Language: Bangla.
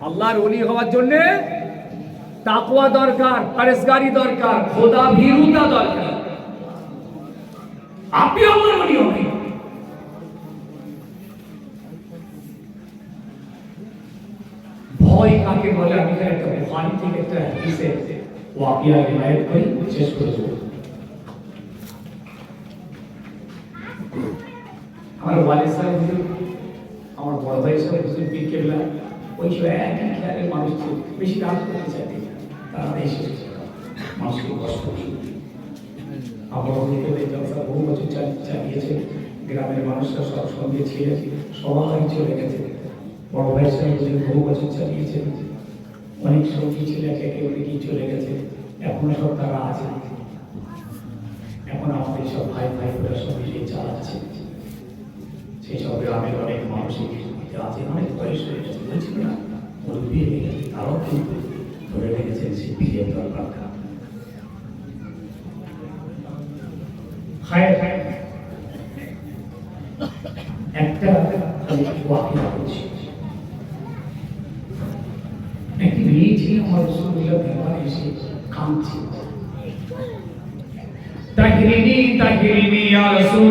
আল্লাহর অলি হওয়ার জন্য তাকওয়া দরকার পরেশগারি দরকার, খোদা ভীরুতা দরকার। আপনি আল্লাহর অলি হবেন। ভয় কাকে বলে? আমি একটা বুখারী থেকে একটা হাদিসে করি, শেষ করে দেবো। আমার ওয়ালিদ সাহেব আমার বড় ভাই সাহেব হুজুর ওই সব একই খেয়ালের মানুষ ছিল বেশি কাজ করতে না। তারা এসে মানুষকে কষ্ট আমার অভিজ্ঞতা জলসা বহু বছর চালিয়ে চালিয়েছে। গ্রামের মানুষরা সব সঙ্গে ছিলেন সবাই চলে গেছে। বড় ভাই সাহেব হুজুর বহু বছর চালিয়েছে। অনেক সঙ্গী ছিল একে অনেকেই চলে গেছে। এখনও সব তারা আছে। এখন আমাদের সব ভাই ভাই ওরা সব মিলিয়ে চালাচ্ছে। সেই সব গ্রামের অনেক অনেক বয়স হয়ে গেছে বলছিল না মুরব্বী হয়ে গেছে তারাও কিন্তু ধরে রেখেছেন পীরের দরকারটা হায় হায় একটা